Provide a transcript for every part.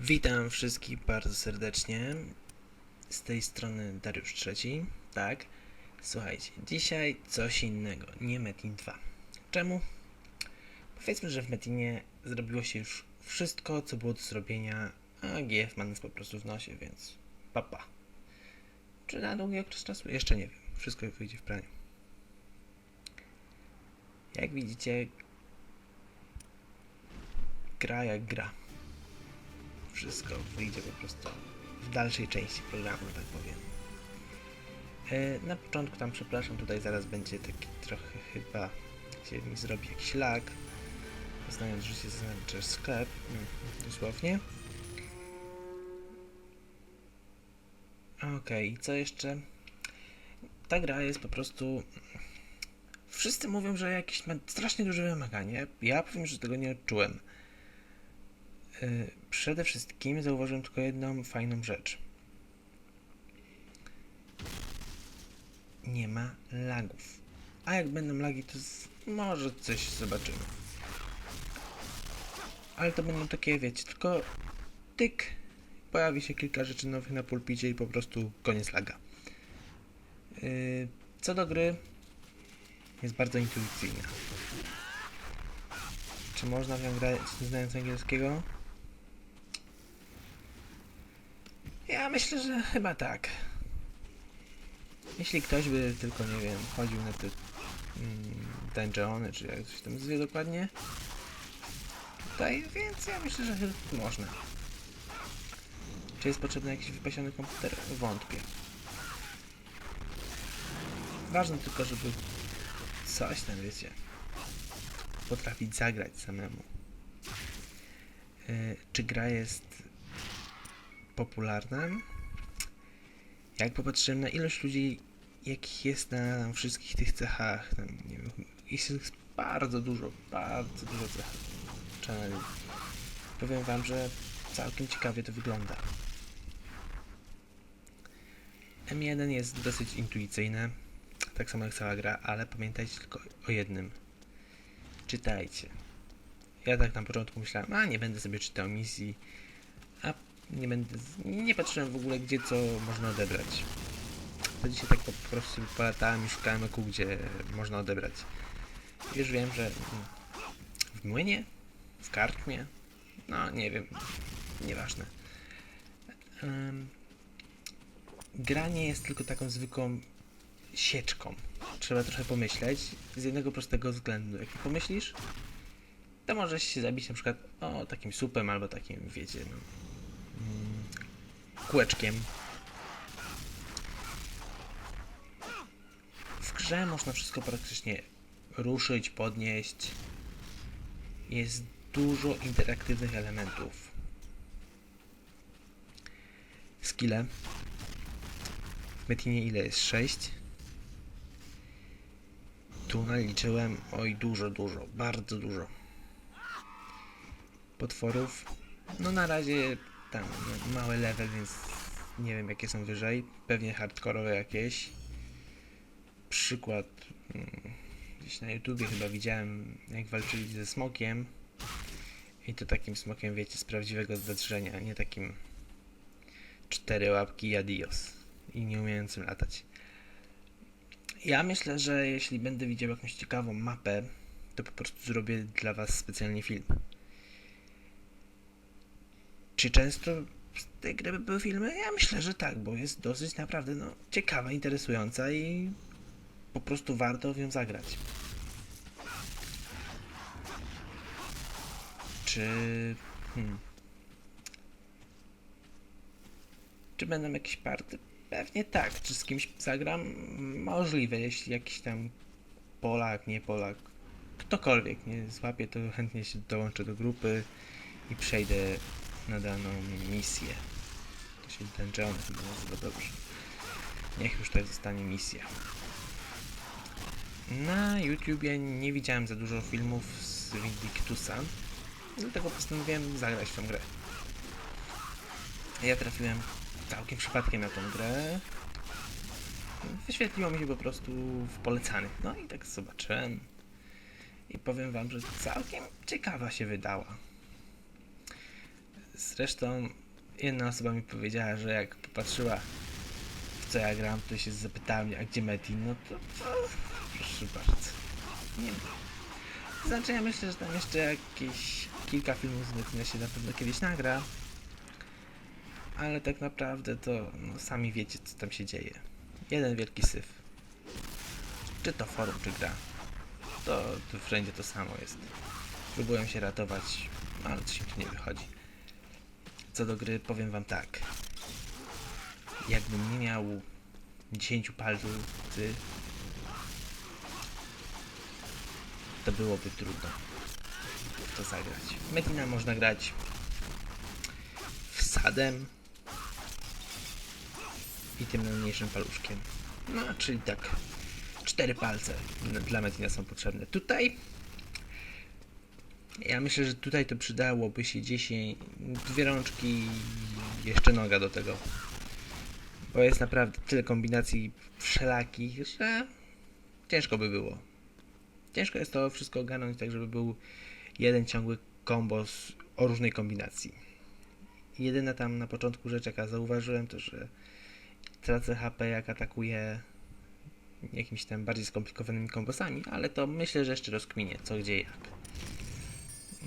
Witam wszystkich bardzo serdecznie. Z tej strony Dariusz Trzeci. Tak. Słuchajcie, dzisiaj coś innego, nie Metin 2. Czemu? Powiedzmy, że w Metinie zrobiło się już wszystko, co było do zrobienia, a GF ma nas po prostu w nosie, więc papa. Czy na długi okres czasu? Jeszcze nie wiem. Wszystko wyjdzie w praniu. Jak widzicie, gra jak gra wszystko wyjdzie po prostu w dalszej części programu, tak powiem. E, Na początku tam, przepraszam, tutaj zaraz będzie taki trochę chyba się mi zrobi jakiś lag. Znając, że się zaznaczy sklep, mm, dosłownie. Okej, co jeszcze? Ta gra jest po prostu... Wszyscy mówią, że jakieś ma strasznie duże wymaganie. Ja powiem, że tego nie odczułem. Y, Przede wszystkim zauważyłem tylko jedną fajną rzecz. Nie ma lagów. A jak będą lagi, to może coś zobaczymy. Ale to będą takie, wiecie, tylko tyk. Pojawi się kilka rzeczy nowych na pulpicie i po prostu koniec laga. Yy, co do gry, jest bardzo intuicyjna. Czy można w nią grać nie znając angielskiego? Ja myślę, że chyba tak. Jeśli ktoś by tylko, nie wiem, chodził na te mm, dungeony, czy jak coś tam zwie dokładnie, tutaj, więc ja myślę, że chyba można. Czy jest potrzebny jakiś wypasiony komputer? Wątpię. Ważne tylko, żeby coś tam, wiecie, potrafić zagrać samemu. Yy, czy gra jest popularna. Jak popatrzyłem na ilość ludzi, jakich jest na wszystkich tych cechach, tam, nie wiem, jest bardzo dużo, bardzo dużo cech channeli. Powiem wam, że całkiem ciekawie to wygląda. M1 jest dosyć intuicyjne, tak samo jak cała gra, ale pamiętajcie tylko o jednym. Czytajcie. Ja tak na początku myślałem, a nie będę sobie czytał misji, a nie będę, nie patrzyłem w ogóle gdzie co można odebrać. To dzisiaj tak po prostu polatałem i szukałem eku, gdzie można odebrać. Już wiem, że w młynie, w karczmie, no nie wiem, nieważne. Um, gra nie jest tylko taką zwykłą sieczką. Trzeba trochę pomyśleć z jednego prostego względu. Jak pomyślisz, to możesz się zabić na przykład o takim supem albo takim, wiecie, no, kółeczkiem. W grze można wszystko praktycznie ruszyć, podnieść. Jest dużo interaktywnych elementów. Skille. Metinie ile jest? 6? Tu naliczyłem, oj dużo, dużo, bardzo dużo. Potworów no na razie tam mały level, więc nie wiem jakie są wyżej. Pewnie hardkorowe jakieś. Przykład mm, gdzieś na YouTubie chyba widziałem jak walczyli ze smokiem. I to takim smokiem wiecie z prawdziwego zdarzenia, nie takim cztery łapki adios. I nie umiejącym latać. Ja myślę, że jeśli będę widział jakąś ciekawą mapę, to po prostu zrobię dla was specjalnie film. Czy często z tej gry były filmy? Ja myślę, że tak, bo jest dosyć naprawdę no, ciekawa, interesująca i po prostu warto w nią zagrać. Czy. Hmm. Czy będą jakieś party? Pewnie tak. Czy z kimś zagram? Możliwe, jeśli jakiś tam Polak, nie Polak, ktokolwiek nie złapie, to chętnie się dołączę do grupy i przejdę na daną misję. To się dungeon chyba nazywa dobrze. Niech już tak zostanie misja. Na YouTubie nie widziałem za dużo filmów z Vindictusa, dlatego postanowiłem zagrać w tą grę. Ja trafiłem całkiem przypadkiem na tą grę. Wyświetliło mi się po prostu w polecanych. No i tak zobaczyłem. I powiem wam, że całkiem ciekawa się wydała Zresztą jedna osoba mi powiedziała, że jak popatrzyła w co ja gram, to się zapytała mnie, a gdzie Metin? No to, to proszę bardzo. Nie ma. Znaczy ja myślę, że tam jeszcze jakieś kilka filmów z Metina się na pewno kiedyś nagra. Ale tak naprawdę to no, sami wiecie co tam się dzieje. Jeden wielki syf. Czy to forum, czy gra. To, to wszędzie to samo jest. Próbują się ratować, ale coś im tu nie wychodzi. Co do gry, powiem wam tak. Jakbym nie miał 10 palców, to byłoby trudno to zagrać. Metina można grać wsadem i tym najmniejszym paluszkiem. No, czyli tak cztery palce dla Metina są potrzebne. Tutaj ja myślę, że tutaj to przydałoby się 10, dwie rączki i jeszcze noga do tego. Bo jest naprawdę tyle kombinacji wszelakich, że ciężko by było. Ciężko jest to wszystko ogarnąć tak, żeby był jeden ciągły kombo z, o różnej kombinacji. Jedyna tam na początku rzecz, jaka zauważyłem, to że tracę HP jak atakuję jakimiś tam bardziej skomplikowanymi kombosami, ale to myślę, że jeszcze rozkminię co, gdzie, jak.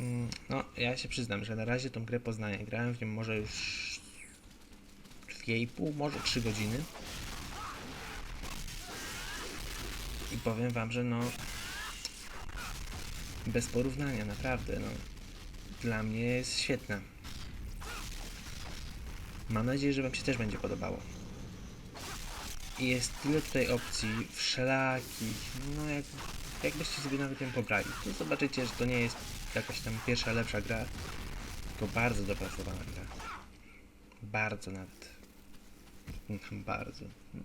Mm, No, ja się przyznam, że na razie tą grę poznaję. Grałem w nią może już 2,5, może 3 godziny. I powiem wam, że no bez porównania, naprawdę, no dla mnie jest świetna. Mam nadzieję, że wam się też będzie podobało. Jest tyle tutaj opcji wszelakich, no jak, jakbyście sobie nawet ją pobrali, to zobaczycie, że to nie jest jakaś tam pierwsza lepsza gra, tylko bardzo dopracowana gra. Bardzo nawet. Bardzo. No.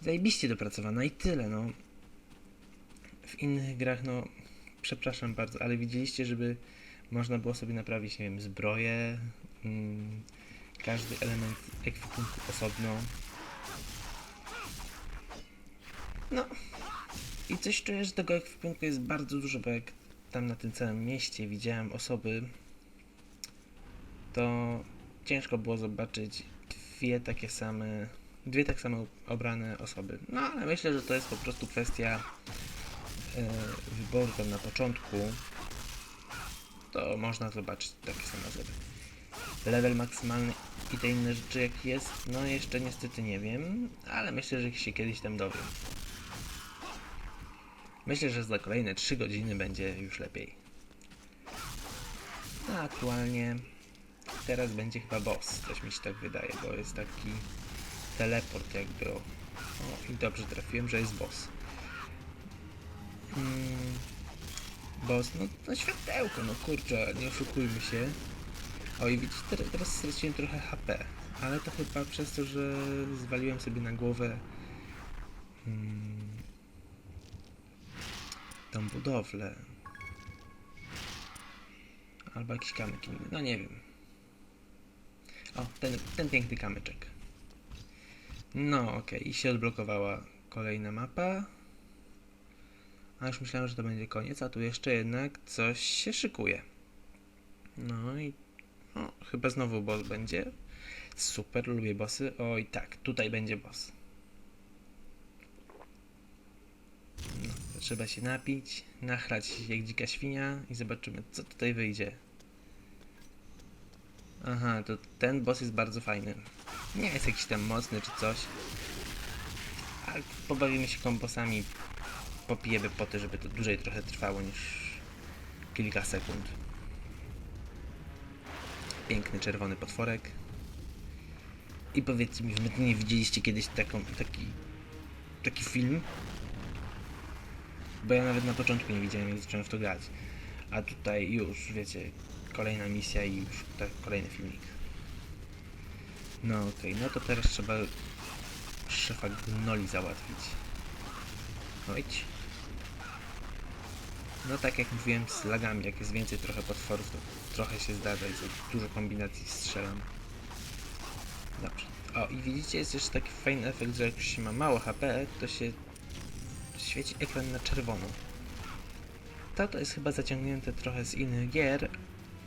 Zajebiście dopracowana i tyle, no. W innych grach, no, przepraszam bardzo, ale widzieliście, żeby można było sobie naprawić, nie wiem, zbroję, mm, każdy element ekwipunku osobno. No. I coś czuję, że tego ekwipunku jest bardzo dużo, bo jak tam na tym całym mieście widziałem osoby, to ciężko było zobaczyć dwie takie same, dwie tak samo ubrane osoby. No ale myślę, że to jest po prostu kwestia e, wyboru tam na początku. To można zobaczyć takie same osoby. Level maksymalny i te inne rzeczy jaki jest, no jeszcze niestety nie wiem, ale myślę, że się kiedyś tam dowiem. Myślę, że za kolejne 3 godziny będzie już lepiej. No aktualnie teraz będzie chyba boss, coś mi się tak wydaje, bo jest taki teleport jakby o. i dobrze trafiłem, że jest boss. Mm, boss, no, no światełko, no kurczę, nie oszukujmy się. O i widzicie, teraz, teraz straciłem trochę HP, ale to chyba przez to, że zwaliłem sobie na głowę mm, tą budowlę. Albo jakiś kamyk inny, no nie wiem. O, ten, ten piękny kamyczek. No okej, i się odblokowała kolejna mapa. A już myślałem, że to będzie koniec, a tu jeszcze jednak coś się szykuje. No i o, chyba znowu boss będzie. Super, lubię bossy. Oj tak, tutaj będzie boss. To trzeba się napić, nachlać jak dzika świnia i zobaczymy, co tutaj wyjdzie. Aha, to ten boss jest bardzo fajny. Nie jest jakiś tam mocny czy coś. Ale pobawimy się kombosami. Popijemy poty, żeby to dłużej trochę trwało niż kilka sekund. Piękny czerwony potworek. I powiedzcie mi, wy nie widzieliście kiedyś taką, taki, taki film? Bo ja nawet na początku nie widziałem, jak zacząłem w to grać. A tutaj już, wiecie, kolejna misja i już tak, kolejny filmik. No okej, no to teraz trzeba szefa Gnoli załatwić. No idź. No tak jak mówiłem z lagami, jak jest więcej trochę potworów, to trochę się zdarza i dużo kombinacji strzelam. Dobrze. O i widzicie, jest jeszcze taki fajny efekt, że jak się ma mało HP, to się świeci ekran na czerwono. To to jest chyba zaciągnięte trochę z innych gier.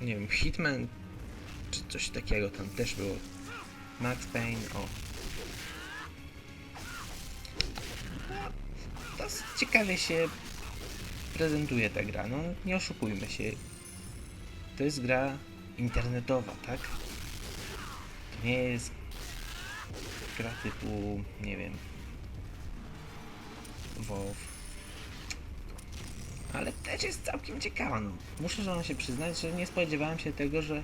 Nie wiem, Hitman czy coś takiego tam też było. Max Payne, o. No, Dosyć ciekawie się prezentuje ta gra, no nie oszukujmy się. To jest gra internetowa, tak? To nie jest gra typu, nie wiem, WoW. Ale też jest całkiem ciekawa. No. Muszę że się przyznać, że nie spodziewałem się tego, że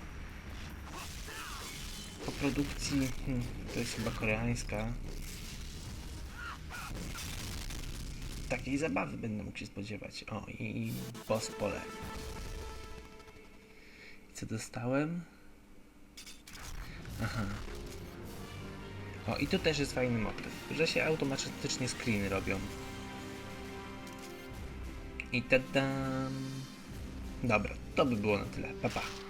po produkcji, hmm, to jest chyba koreańska, takiej zabawy będę mógł się spodziewać. O, i, i boss pole. Co dostałem? Aha. O, i tu też jest fajny motyw, że się automatycznie screeny robią. I tadam. Dobra, to by było na tyle. Pa, pa.